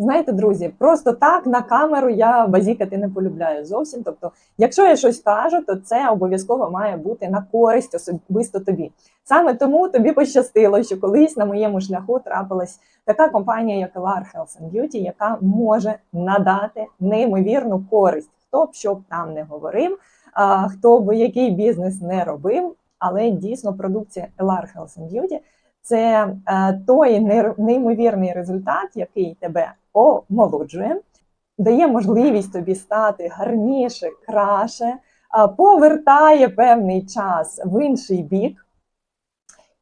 Знаєте, друзі, просто так на камеру я базікати не полюбляю зовсім. Тобто, якщо я щось кажу, то це обов'язково має бути на користь особисто тобі. Саме тому тобі пощастило, що колись на моєму шляху трапилась така компанія, як LR Health and Beauty, яка може надати неймовірну користь. Хто б що б там не говорив, хто б який бізнес не робив, але дійсно продукція LR Health and Beauty – це е, той неймовірний результат, який тебе омолоджує, дає можливість тобі стати гарніше, краще, повертає певний час в інший бік.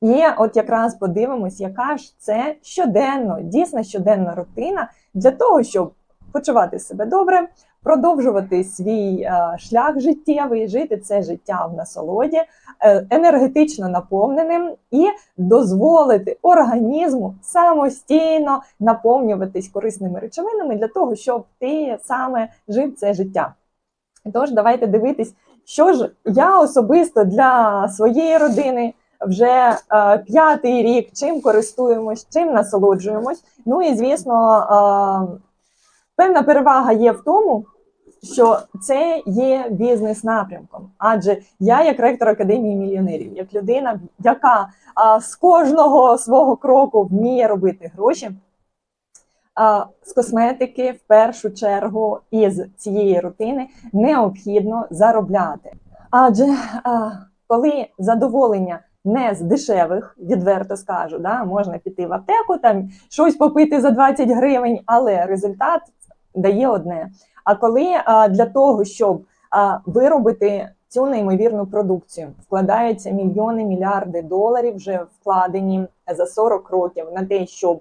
І от якраз подивимось, яка ж це щоденно, дійсно щоденна рутина для того, щоб почувати себе добре, продовжувати свій е, шлях життєвий, жити це життя в насолоді, е, енергетично наповненим і дозволити організму самостійно наповнюватись корисними речовинами для того, щоб ти саме жив це життя. Тож, давайте дивитись, що ж я особисто для своєї родини вже е, п'ятий рік чим користуємось, чим насолоджуємось. Ну і звісно, е, певна перевага є в тому. Що це є бізнес-напрямком, адже я, як ректор академії мільйонерів, як людина, яка а, з кожного свого кроку вміє робити гроші, з косметики в першу чергу із цієї рутини необхідно заробляти. Адже коли задоволення не з дешевих, відверто скажу, да, можна піти в аптеку, там щось попити за 20 гривень, але результат дає одне. А коли для того, щоб виробити цю неймовірну продукцію, вкладаються мільйони, мільярди доларів, вже вкладені за 40 років на те, щоб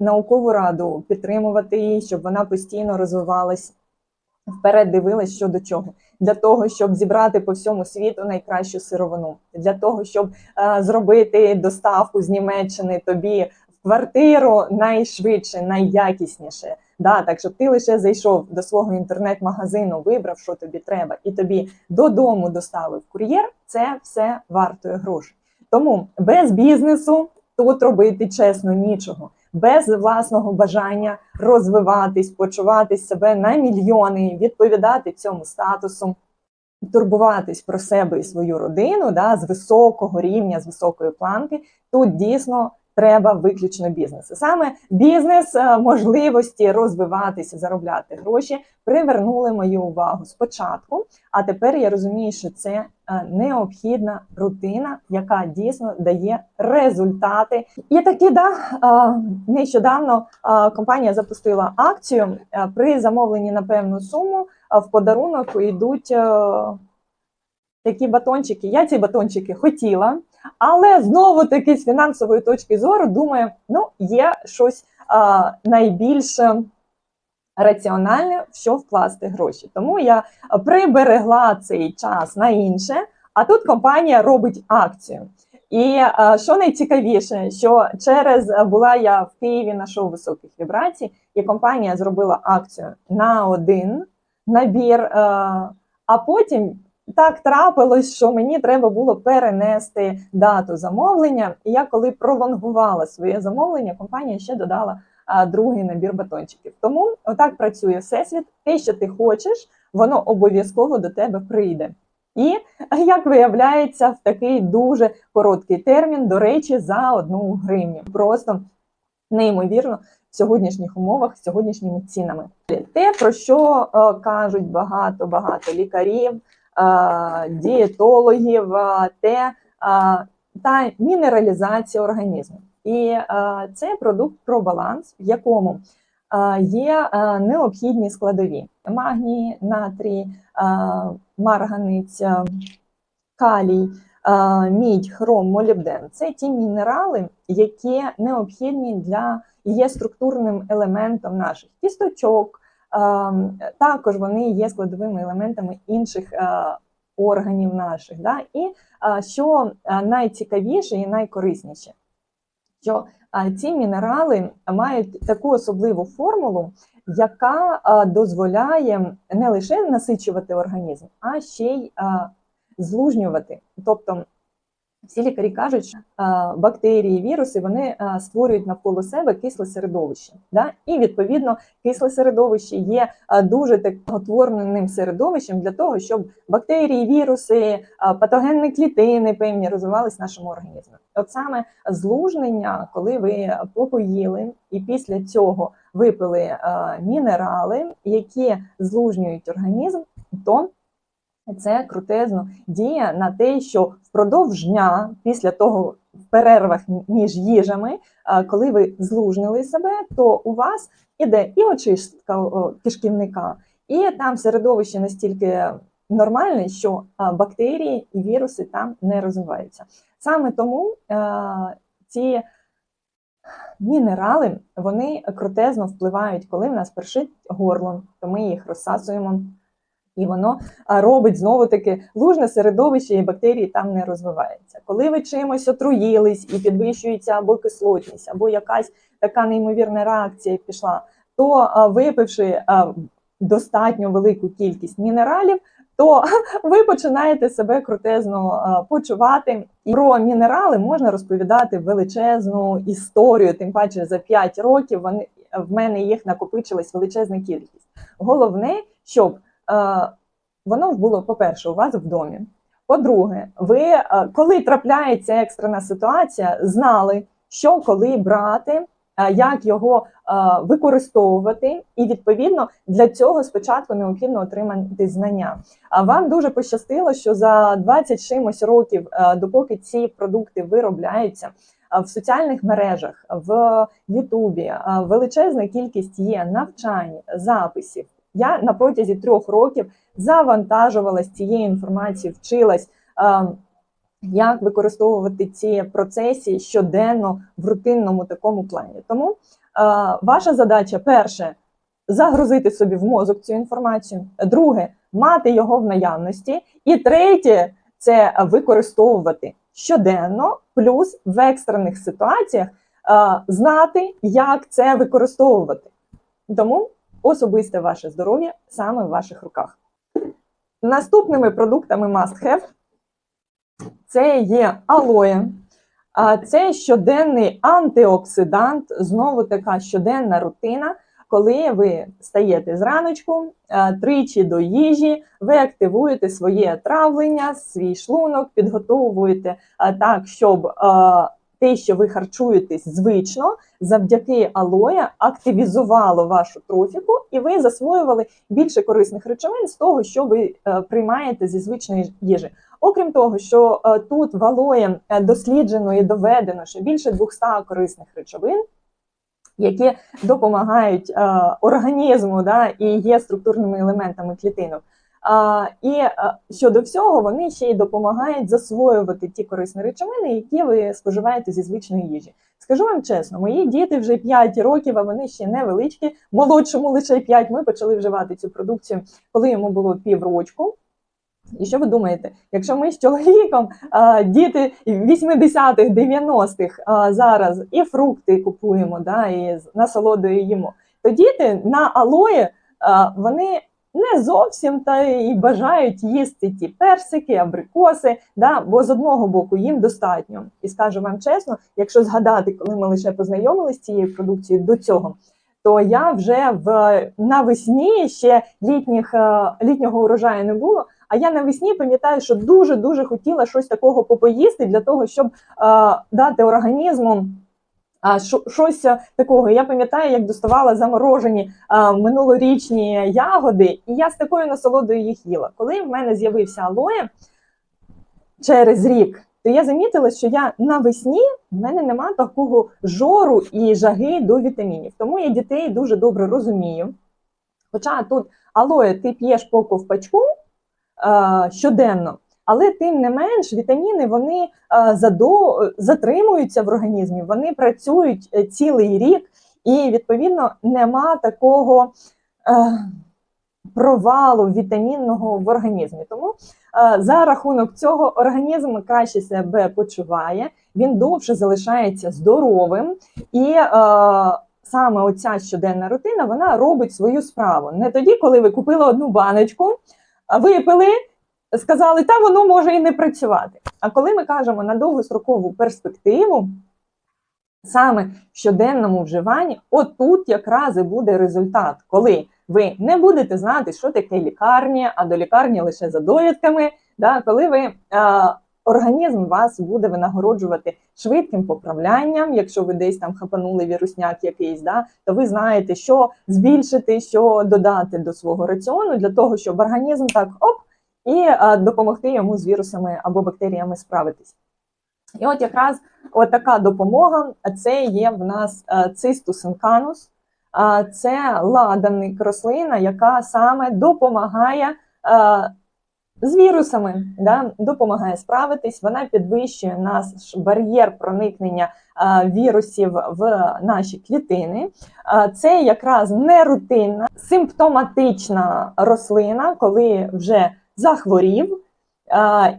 наукову раду підтримувати її, щоб вона постійно розвивалась, вперед дивилась що до чого. Для того, щоб зібрати по всьому світу найкращу сировину, для того, щоб е, зробити доставку з Німеччини тобі в квартиру найшвидше, найякісніше. Да, так, щоб ти лише зайшов до свого інтернет-магазину, вибрав, що тобі треба, і тобі додому доставив кур'єр, це все вартує грошей. Тому без бізнесу тут робити чесно нічого, без власного бажання розвиватись, почувати себе на мільйони, відповідати цьому статусу, турбуватись про себе і свою родину да, з високого рівня, з високої планки. Тут дійсно треба виключно бізнес. Саме бізнес, е, можливості розвиватися, заробляти гроші привернули мою увагу спочатку. А тепер я розумію, що це е, необхідна рутина, яка дійсно дає результати. І таки, да, е, нещодавно компанія запустила акцію при замовленні на певну суму. В подарунок йдуть такі батончики. Я ці батончики хотіла, але знову таки з фінансової точки зору думаю, ну є щось а, найбільш раціональне, в що вкласти гроші. Тому я приберегла цей час на інше, а тут компанія робить акцію. І що найцікавіше, що через була я в Києві на шоу високих вібрацій, і компанія зробила акцію на один набір, а потім так трапилось, що мені треба було перенести дату замовлення. І я коли пролонгувала своє замовлення, компанія ще додала а, другий набір батончиків. Тому отак працює всесвіт. Те, що ти хочеш, воно обов'язково до тебе прийде. І як виявляється, в такий дуже короткий термін, до речі, за одну гривню. Просто неймовірно в сьогоднішніх умовах, з сьогоднішніми цінами. Те, про що е, кажуть багато багато лікарів, дієтологів, те та мінералізація організму. І це продукт про баланс, в якому є необхідні складові: магній, натрій, марганець, калій, мідь, хром, молібден. Це ті мінерали, які необхідні для є структурним елементом наших кісточок. Ем, Також вони є складовими елементами інших е, органів наших. Да? І е, що е, найцікавіше і найкорисніше, що ці мінерали мають таку особливу формулу, яка дозволяє не лише насичувати організм, а ще й злужнювати. Тобто Всі лікарі кажуть, що бактерії, віруси вони створюють навколо себе кисле середовище. Да? І відповідно кисле середовище є дуже такотворним середовищем для того, щоб бактерії, віруси, патогенні клітини певні розвивались в нашому організмі. От саме злужнення, коли ви попоїли і після цього випили мінерали, які злужнюють організм, то це крутезно діє на те, що впродовж дня, після того в перервах між їжами, коли ви злужнили себе, то у вас іде і очистка кишківника, і там середовище настільки нормальне, що бактерії і віруси там не розвиваються. Саме тому ці мінерали вони крутезно впливають, коли в нас першить горло, то ми їх розсасуємо. І воно робить знову таки лужне середовище, і бактерії там не розвиваються. Коли ви чимось отруїлись і підвищується або кислотність, або якась така неймовірна реакція пішла, то випивши достатньо велику кількість мінералів, то ви починаєте себе крутезно почувати. І про мінерали можна розповідати величезну історію, тим паче за 5 років вони в мене їх накопичилась величезна кількість. Головне, щоб воно було, по-перше, у вас в домі. По-друге, ви, е, коли трапляється екстрена ситуація, знали, що коли брати, е, як його е, використовувати, і відповідно для цього спочатку необхідно отримати знання. А вам дуже пощастило, що за 20 чимось років, е, допоки ці продукти виробляються. е, В соціальних мережах, в Ютубі е, величезна кількість є навчань, записів, я на протязі трьох років завантажувалась цією інформацією, вчилась, е, як використовувати ці процеси щоденно в рутинному такому плані. Тому е, ваша задача перше загрузити собі в мозок цю інформацію, друге мати його в наявності, і третє це використовувати щоденно, плюс в екстрених ситуаціях е, знати, як це використовувати. Тому особисте ваше здоров'я саме в ваших руках. Наступними продуктами must have це є алоє. Це щоденний антиоксидант, знову така щоденна рутина. Коли ви стаєте зраночку, тричі до їжі, ви активуєте своє травлення, свій шлунок, підготовуєте так, щоб те, що ви харчуєтесь звично, завдяки алоя активізувало вашу трофіку, і ви засвоювали більше корисних речовин з того, що ви е, приймаєте зі звичної їжі. Окрім того, що е, тут в алої е, досліджено і доведено, що більше 200 корисних речовин. Які допомагають організму да, і є структурними елементами клітинок. І щодо всього, вони ще й допомагають засвоювати ті корисні речовини, які ви споживаєте зі звичної їжі. Скажу вам чесно, мої діти вже 5 років, а вони ще невеличкі. Молодшому лише 5. Ми почали вживати цю продукцію, коли йому було піврочку. І що ви думаєте? Якщо ми з чоловіком, а, діти 80-х, 90-х а, зараз і фрукти купуємо, да, і насолодою їмо, то діти на алої а, вони не зовсім та і бажають їсти ті персики, абрикоси, да, бо з одного боку їм достатньо. І скажу вам чесно, якщо згадати, коли ми лише познайомилися з цією продукцією до цього, то я вже в навесні ще літніх, е, літнього урожаю не було. А я навесні пам'ятаю, що дуже дуже хотіла щось такого попоїсти для того, щоб е, дати організму щось такого. Я пам'ятаю, як доставала заморожені а, минулорічні ягоди, і я з такою насолодою їх їла. Коли в мене з'явився алоє через рік, то я замітила, що я навесні в мене нема такого жору і жаги до вітамінів. Тому я дітей дуже добре розумію. Хоча тут алоє ти п'єш по ковпачку а, щоденно. Але тим не менш, вітаміни вони е, задо, затримуються в організмі, вони працюють е, цілий рік, і відповідно нема такого е, провалу вітамінного в організмі. Тому е, за рахунок цього організм краще себе почуває, він довше залишається здоровим і. Е, Саме оця щоденна рутина вона робить свою справу. Не тоді, коли ви купили одну баночку, випили, сказали, та воно може і не працювати. А коли ми кажемо на довгострокову перспективу, саме в щоденному вживанні, отут якраз і буде результат, коли ви не будете знати, що таке лікарня, а до лікарні лише за довідками, да, коли ви. А, Організм вас буде винагороджувати швидким поправлянням. Якщо ви десь там хапанули вірусняк якийсь, да, то ви знаєте, що збільшити, що додати до свого раціону для того, щоб організм так оп і допомогти йому з вірусами або бактеріями справитись. І от якраз от така допомога це є в нас е, цистус інканус. Це ладаник рослина, яка саме допомагає е, з вірусами, да, допомагає справитись. Вона підвищує наш бар'єр проникнення е, вірусів в наші клітини. Е, Це якраз не рутинна, симптоматична рослина, коли вже захворів.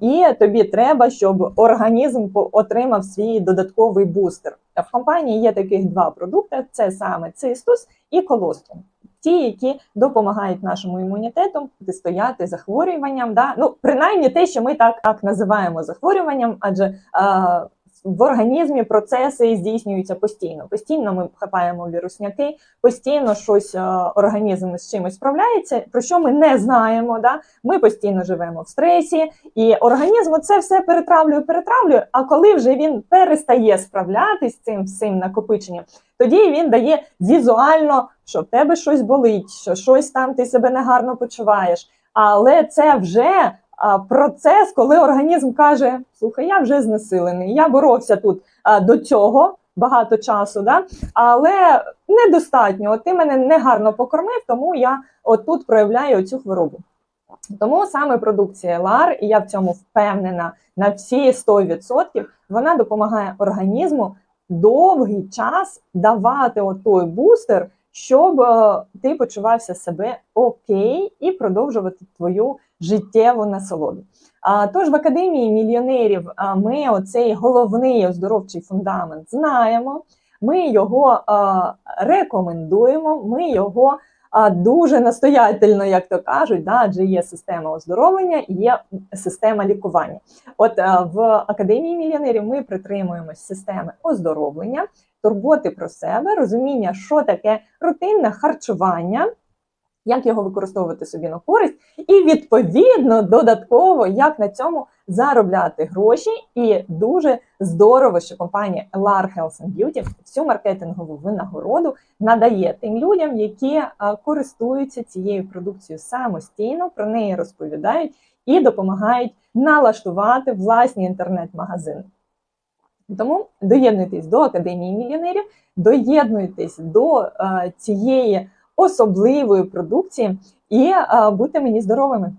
І тобі треба, щоб організм отримав свій додатковий бустер. В компанії є таких два продукти: це саме цистус і колострум. Ті, які допомагають нашому імунітету протистояти захворюванням. Да? Ну, принаймні те, що ми так, так називаємо захворюванням, адже а, в організмі процеси здійснюються постійно. Постійно ми хапаємо вірусняки, постійно щось організм з чимось справляється, про що ми не знаємо. Да? Ми постійно живемо в стресі, і організм це все перетравлює, перетравлює. А коли вже він перестає справлятись з цим всім накопиченням, тоді він дає візуально, що в тебе щось болить, що щось там ти себе негарно почуваєш. Але це вже процес, коли організм каже: слухай, я вже знесилений, я боровся тут до цього. Багато часу, да? але недостатньо. От ти мене негарно покормив, тому я отут проявляю цю хворобу. Тому саме продукція LAR, і я в цьому впевнена на всі 100%, вона допомагає організму довгий час давати отой бустер, щоб е, ти почувався себе окей і продовжувати твою життєву насолоду. Тож в академії мільйонерів ми оцей головний оздоровчий фундамент знаємо. Ми його рекомендуємо, ми його дуже настоятельно, як то кажуть, адже є система оздоровлення і є система лікування. От в академії мільйонерів ми притримуємось системи оздоровлення, турботи про себе, розуміння, що таке рутинне харчування. Як його використовувати собі на користь, і відповідно додатково, як на цьому заробляти гроші. І дуже здорово, що компанія LAR Health and Beauty всю маркетингову винагороду надає тим людям, які користуються цією продукцією самостійно, про неї розповідають і допомагають налаштувати власні інтернет-магазини. Тому доєднуйтесь до Академії мільйонерів, доєднуйтесь до е, цієї особливої продукції і бути мені здоровими.